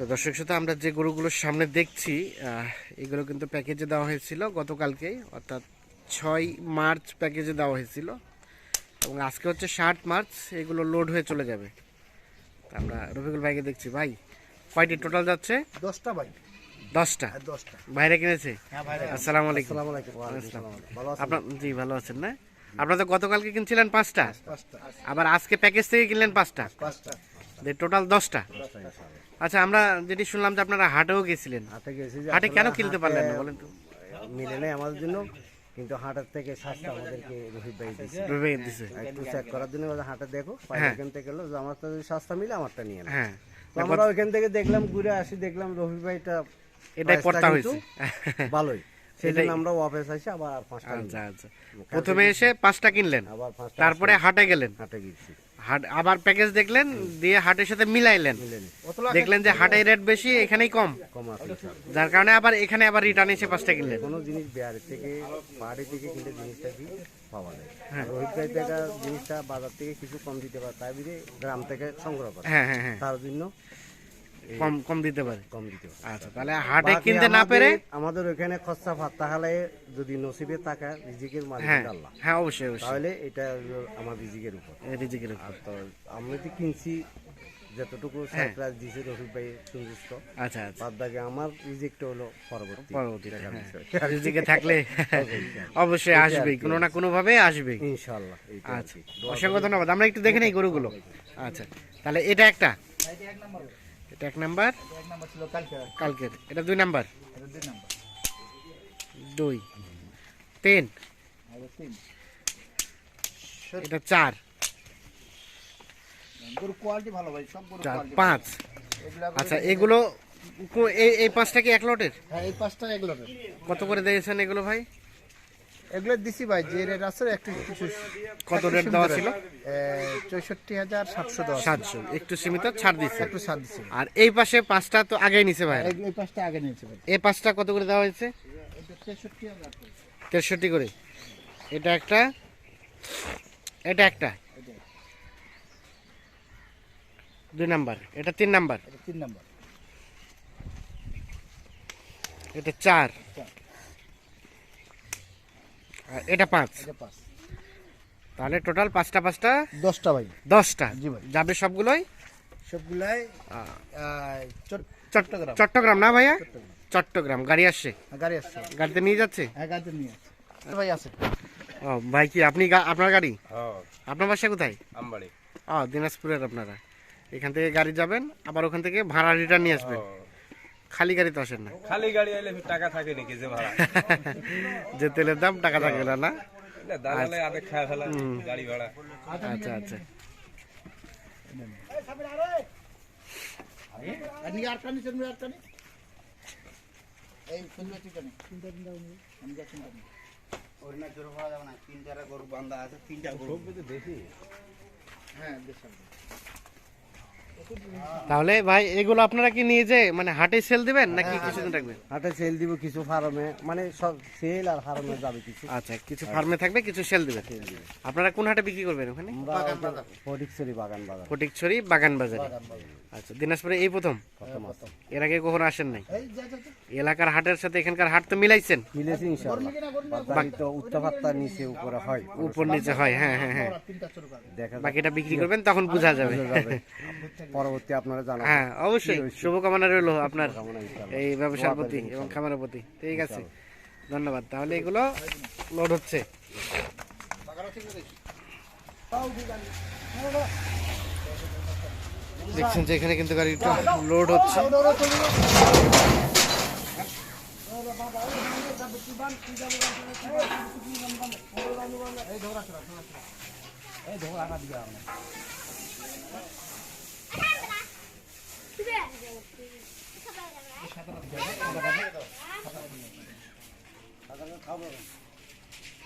তো দর্শক শ্রোতা আমরা যে গরুগুলোর সামনে দেখছি এগুলো কিন্তু প্যাকেজে দেওয়া হয়েছিল গতকালকেই অর্থাৎ ছয় মার্চ প্যাকেজে দেওয়া হয়েছিল। এবং আজকে হচ্ছে ষাট মার্চ এগুলো লোড হয়ে চলে যাবে। আমরা রফিকুল ভাইকে দেখছি। ভাই কয়টি টোটাল যাচ্ছে? দশটা ভাই। দশটা? হ্যাঁ দশটা। বাইরে কিনেছে? হ্যাঁ আসসালামু আলাইকুম। আপনার জি ভালো আছেন না? আপনারা তো গতকালকে কিনছিলেন পাঁচটা? আবার আজকে প্যাকেজ থেকে কিনলেন পাঁচটা? পাঁচটা। টোটাল দশটা? আচ্ছা আমরা যেটি শুনলাম যে আপনারা হাটেও গেছিলেন। হাটে গেছি হাটে কেন কিনতে পারলেন না বলেন তো। মিলে নেই আমাদের জন্য কিন্তু হাটের থেকে সস্তা আমাদেরকে রহিত ভাই দিচ্ছে রুবে দিছে। একটু চেক করার জন্য হাটে দেখো হ্যাঁ। এখান থেকে গেলো যে আমারটা যদি সস্তা মিলে আমারটা নিয়ে নাও। হ্যাঁ। তো আমরা ওইখান থেকে দেখলাম ঘুরে আসি দেখলাম রফি ভাইটা এটাই পড়তা হয়েছে। ভালোই। আমরা অফিস আসি আবার পাঁচটা আচ্ছা আচ্ছা। প্রথমে এসে পাঁচটা কিনলেন? আবার তারপরে হাটে গেলেন? হাটে গেছি। হাট আবার প্যাকেজ দেখলেন দিয়ে হাটের সাথে মিলাইলেন। দেখলেন যে হাটের রেট বেশি এখানেই কম। কম আছে যার কারণে আবার এখানে আবার রিটার্ন এসে পাঁচটা কিনলেন। কোনো জিনিস বিহারের থেকে পাহাড়ি থেকে কিনলে জিনিসটা কি পাওয়া যায়? হ্যাঁ। রোহিত ভাই থেকে জিনিসটা বাজার থেকে কিছু কম দিতে পারে তাই বিধে গ্রাম থেকে সংগ্রহ করে। হ্যাঁ হ্যাঁ হ্যাঁ। তার জন্য কম কম দিতে পারে? কম দিতে পারে। আচ্ছা তাহলে হাটে কিনতে না পেরে? আমাদের ওখানে খরচা ফাত্তা হলে যদি নসিবে টাকা রিজিকের হ্যাঁ মালিক আল্লাহ। হ্যাঁ অবশ্যই অবশ্যই। তাহলে এটা আমার রিজিকের উপর। রিজিকের উপর। তো আমি তো কিনছি যতটুকু হ্যাঁ। সারপ্রাইজ দিয়েছে রফিক ভাই সন্তুষ্ট। আচ্ছা আচ্ছা। বাদ বাকি আমার রিজিকটা হলো পরবর্তী পরবর্তীতে দেখার হ্যাঁ। রিজিকে থাকলে অবশ্যই আসবেই কোনো না কোনো ভাবে আসবেই। ইনশাল্লাহ আচ্ছা অসংখ্য ধন্যবাদ। আমরা একটু দেখে নেই গরুগুলো। আচ্ছা তাহলে এটা একটা? এটা এক নাম্বার? কালকের। এটা দুই নাম্বার? দুই তিন? এটা চার। গরু কোয়ালিটি ভালো ভাই সব গরু চার পাঁচ। আচ্ছা এগুলো এই পাঁচটা কি এক লটের হ্যাঁ এই পাঁচটা এগুলোর কত করে দিয়েছেন এগুলো ভাই? এগুলো দিছি ভাই যে রেট আছে একটু কিছু কত রেট দেওয়া ছিল? চৌষট্টি হাজার সাতশো দশ। সাতশো একটু সীমিত ছাড় দিচ্ছে একটু সাত দিছি। আর এই পাশে পাঁচটা তো আগেই নিছে ভাই? এই- পাঁচটা আগে নিয়েছে ভাই। এই পাঁচটা কত করে দেওয়া হয়েছে? তেষট্টি করে। এটা একটা এটা একটা। দুই নাম্বার এটা তিন নাম্বার। তিন নম্বর। এটা চার। এটা পাঁচ। এটা পাঁচ। তাহলে টোটাল পাঁচটা পাঁচটা? দশটা ভাই। দশটা? জি ভাই। যাবে সবগুলোই? সবগুলাই চট্টগ্রাম। চট্টগ্রাম না ভাইয়া? চট্টগ্রাম। গাড়ি আসছে। গাড়ি আসছে। গাড়িতে নিয়ে যাচ্ছে? হ্যাঁ গাড়িতে নিয়ে আসছে ভাই আছে? ও ভাই কি আপনি গা- আপনার গাড়ি? হ্যাঁ। আপনার বাসা কোথায়? আমবাড়ি। ও দিনাজপুরের আপনারা। এখান থেকে গাড়ি যাবেন আবার ওখান থেকে ভাড়া রিটার্ন নিয়ে আসবেন। খালি গাড়ি তো আসেন না। খালি গাড়ি আইলে টাকা থাকে নাকি যে ভাড়া? যে তেলের দাম টাকা থাকবে না না? দালালে আধে খায় ফেলা গাড়ি ভাড়া। আচ্ছা আচ্ছা। এই ফুলবে ঠিক আছে তিনটা তিনটা যা চিন্তা হ্যাঁ দেশাল তাহলে ভাই এগুলো আপনারা কি নিয়ে যে মানে হাটে সেল দিবেন নাকি কিছুদিন রাখবেন হাটে সেল দিব কিছু ফার্মে মানে সব সেল আর ফার্মে যাবে কিছু। আচ্ছা কিছু ফার্মে থাকবে কিছু সেল দিবেন। আপনারা কোন হাটে বিক্রি করবেন ওখানে? ফটিকছড়ি বাগান বাজার। ফটিকছড়ি বাগান বাজারে। আচ্ছা দিনাজপুরে এই প্রথম? প্রথম। এর আগে কখনো আসেন নাই? এই যা যা যা। এলাকার হাটের সাথে এখানকার হাট তো মিলাইছেন? মিলেছে ইনশাআল্লাহ। তো উত্তাপাত্তা নিচে উপরে হয়। উপর নিচে হয় হ্যাঁ হ্যাঁ হ্যাঁ। বাকিটা বিক্রি করবেন তখন বোঝা যাবে। যাবে। পরবর্তী আপনারা জানাবেন। হ্যাঁ অবশ্যই। শুভকামনা রইল আপনার এই ব্যবসার প্রতি এবং খামারের প্রতি। ঠিক আছে। ধন্যবাদ। তাহলে এগুলো লোড হচ্ছে। দেখছেন যে এখানে কিন্তু গাড়িটা লোড হচ্ছে।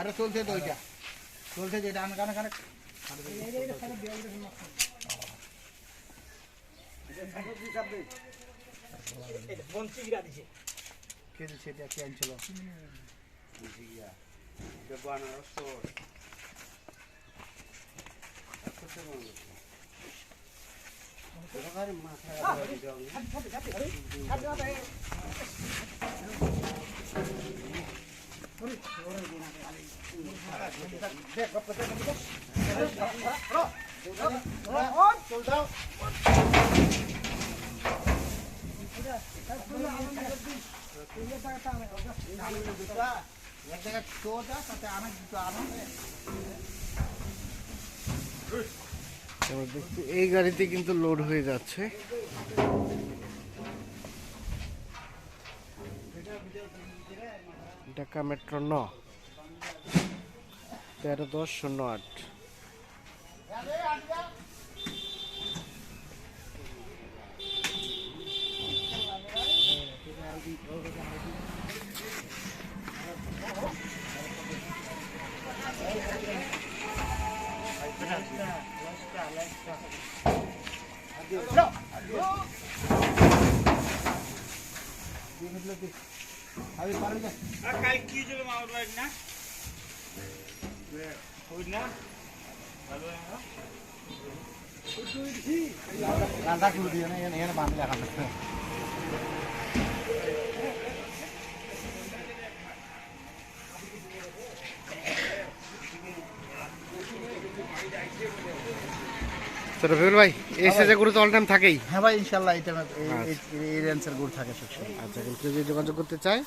আরে চলছে তো ওইটা চলছে যে ডান কানে কানে কে দিচ্ছে এটা কে আনছিল এই গাড়িতে কিন্তু লোড হয়ে যাচ্ছে। ঢাকা মেট্রো ন। তেরো দশ শূন্য আট। আমি পারি না? গানটা শুরু দিয়ে না এখানে এখানে বাঁধলে তো ভাই এই গরু তো অল টাইম থাকেই? হ্যাঁ ভাই ইনশাল্লাহ এটা এই রেঞ্জের গুড় থাকে সবসময়। আচ্ছা যদি যোগাযোগ করতে চায়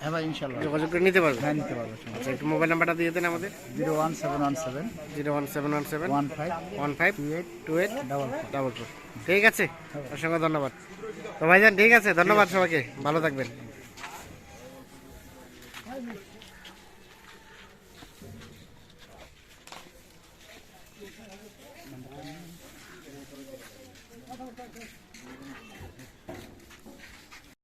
হ্যাঁ ভাই যোগাযোগ করে নিতে পারবে? হ্যাঁ নিতে পারব আচ্ছা একটু মোবাইল নাম্বারটা দিয়ে দেন আমাদের। Zero one seven one seven. Zero one seven one seven. One five. One five. Two eight. Two eight. Double double four. ঠিক আছে? অসংখ্য ধন্যবাদ। তো ভাইজান ঠিক আছে ধন্যবাদ সবাইকে। ভালো থাকবেন।